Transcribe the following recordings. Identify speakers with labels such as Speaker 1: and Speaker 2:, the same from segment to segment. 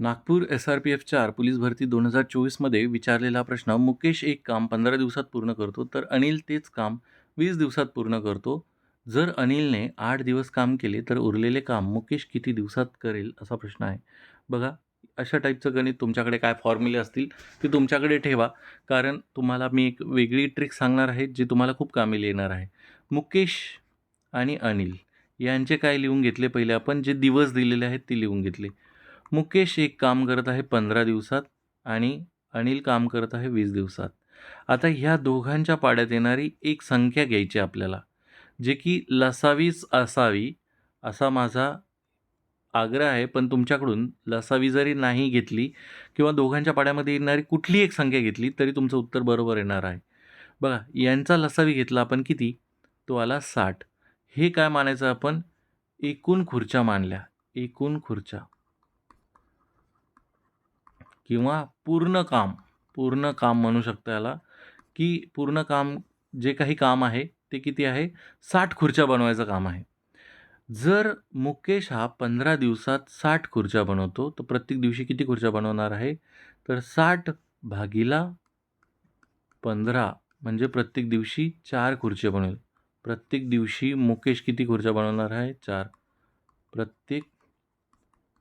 Speaker 1: Nagpur S R P F चार police भरती दोन हजार चोवीसमध्ये विचारलेला प्रश्न मुकेश एक काम पंधरा दिवसात पूर्ण करतो तर अनिल तेच काम वीस दिवसात पूर्ण करतो. जर अनिलने आठ दिवस काम केले तर उरलेले काम मुकेश किती दिवसात करेल असा प्रश्न आहे. बघा अशा टाईपचं गणित तुमच्याकडे काय फॉर्म्युले असतील ते तुमच्याकडे ठेवा. कारण तुम्हाला मी एक वेगळी ट्रिक सांगणार आहे जी तुम्हाला खूप कामी येणार आहे. मुकेश आणि अनिल यांचे काय लिहून घेतले पहिले आपण? जे दिवस दिलेले आहेत ते लिहून घेतले. मुकेश एक काम करत आहे पंधरा दिवसात आणि अनिल काम करत आहे वीस दिवसात. आता ह्या दोघांच्या पाड्यात येणारी एक संख्या घ्यायची आपल्याला जे की लसावीच असावी असा माझा आग्रह आहे पण तुमच्याकडून लसावी जरी नाही घेतली किंवा दोघांच्या पाड्यामध्ये येणारी कुठली एक संख्या घेतली तरी तुमचं उत्तर बरोबर येणार आहे. बघा यांचा लसावी घेतला आपण किती? तो आला साठ. हे काय मानायचं आपण? एकूण खुर्च्या मानल्या. एकूण खुर्च्या. किंवा पूर्ण काम पूर्ण काम म्हणू शकता याला की पूर्ण काम जे काही काम आहे ते किती आहे? साठ खुर्च्या बनवायचं काम आहे. जर मुकेश हा पंधरा दिवसात साठ खुर्च्या बनवतो तर प्रत्येक दिवशी किती खुर्च्या बनवणार आहे? तर साठ भागीला पंधरा म्हणजे प्रत्येक दिवशी चार खुर्च्या बनवेल. प्रत्येक दिवशी मुकेश किती खुर्च्या बनवणार आहे? चार. प्रत्येक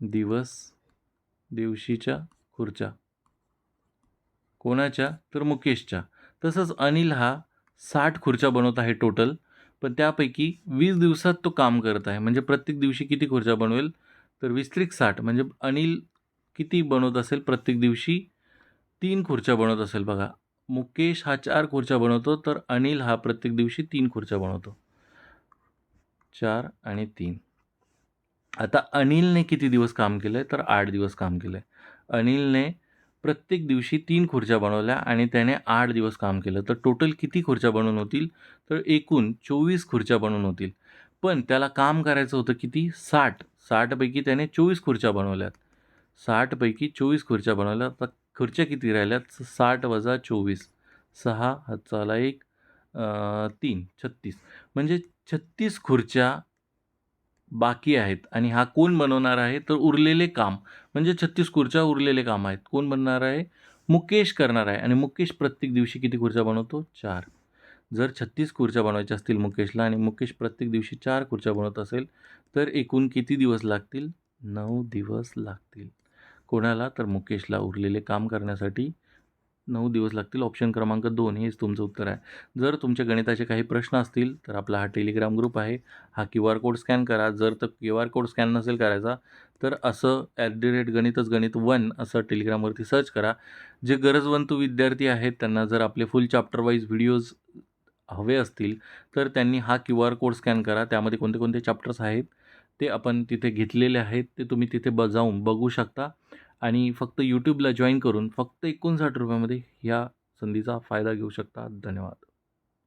Speaker 1: दिवस दिवशीच्या खुर्च्या कोणाच्या? तर मुकेशच्या. तसंच अनिल हा साठ खुर्च्या बनवत आहे टोटल पण त्यापैकी वीस दिवसात तो काम करत आहे. म्हणजे प्रत्येक दिवशी किती खुर्च्या बनवेल? तर वीस त्रिक साठ. म्हणजे अनिल किती बनवत असेल प्रत्येक दिवशी? तीन खुर्च्या बनवत असेल बघा. मुकेश हा चार खुर्च्या बनवतो तर अनिल हा प्रत्येक दिवशी तीन खुर्च्या बनवतो. चार आणि तीन. आता अनिलने किती दिवस काम केलं आहे तर आठ दिवस काम केलं आहे अनिलने प्रत्येक दिवशी तीन खुर्च्या बनवल्या आणि त्याने आठ दिवस काम केलं. तर टोटल किती खुर्च्या बनवून होतील? तर एकूण चोवीस खुर्च्या बनवून होतील. पण त्याला काम करायचं होतं किती? साठ. साठपैकी त्याने चोवीस खुर्च्या बनवल्यात. साठपैकी चोवीस खुर्च्या बनवल्या. तर खुर्च्या किती राहिल्यात? साठ वजा चोवीस. सहा हाताला एक तीन छत्तीस. म्हणजे छत्तीस खुर्च्या बाकी आहेत आणि हा कोण बनवणार आहे तर उरलेले काम म्हणजे छत्तीस खुर्च्या उरलेले काम आहेत. कोण बनणार आहे? मुकेश करणार आहे. आणि मुकेश प्रत्येक दिवशी किती खुर्च्या बनवतो? चार. जर छत्तीस खुर्च्या बनवायच्या असतील मुकेशला आणि मुकेश प्रत्येक दिवशी चार खुर्च्या बनवत असेल तर एकूण किती दिवस लागतील? नऊ दिवस लागतील. कोणाला? तर मुकेशला उरलेले काम करण्यासाठी नऊ दिवस लागतील. ऑप्शन क्रमांक दोन हेच तुमचं उत्तर आहे. जर तुमच्या गणिताचे काही प्रश्न असतील तर आपला हा टेलिग्राम ग्रुप आहे. हा क्यू आर कोड स्कॅन करा. जर तर क्यू आर कोड स्कॅन नसेल करायचा तर असं ॲट दी रेट गणितच गणित वन असं टेलिग्रामवरती सर्च करा. जे गरजवंतू विद्यार्थी आहेत त्यांना जर आपले फुल चॅप्टर वाईज व्हिडिओज हवे असतील तर त्यांनी हा क्यू आर कोड स्कॅन करा. त्यामध्ये कोणते कोणते चॅप्टर्स आहेत ते आपण तिथे घेतलेले आहेत ते तुम्ही तिथे ब जाऊन बघू शकता. आणि फक्त यूट्यूबला जॉईन करून फक्त एकोणसाठ रुपयामध्ये ह्या संधीचा फायदा घेऊ शकता. धन्यवाद.